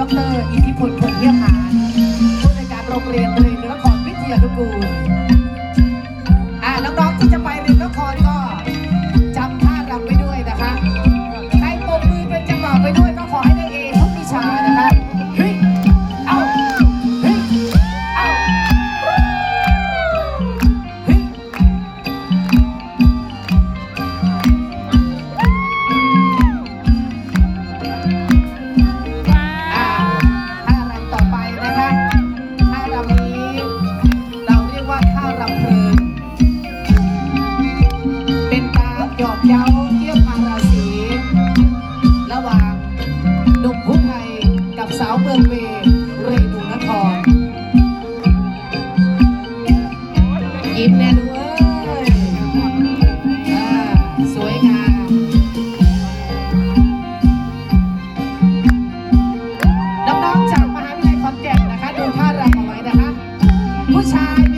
ดรอิทธิพล ยิ้มแน่นเว้ยสวยงามน้องๆจากมหาวิทยาลัยขอนแก่นนะคะ ดูท่ารำเอาไว้นะคะ ผู้ชาย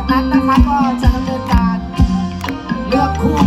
จากนั้นนะคะก็จะดำเนินการเลือกคู่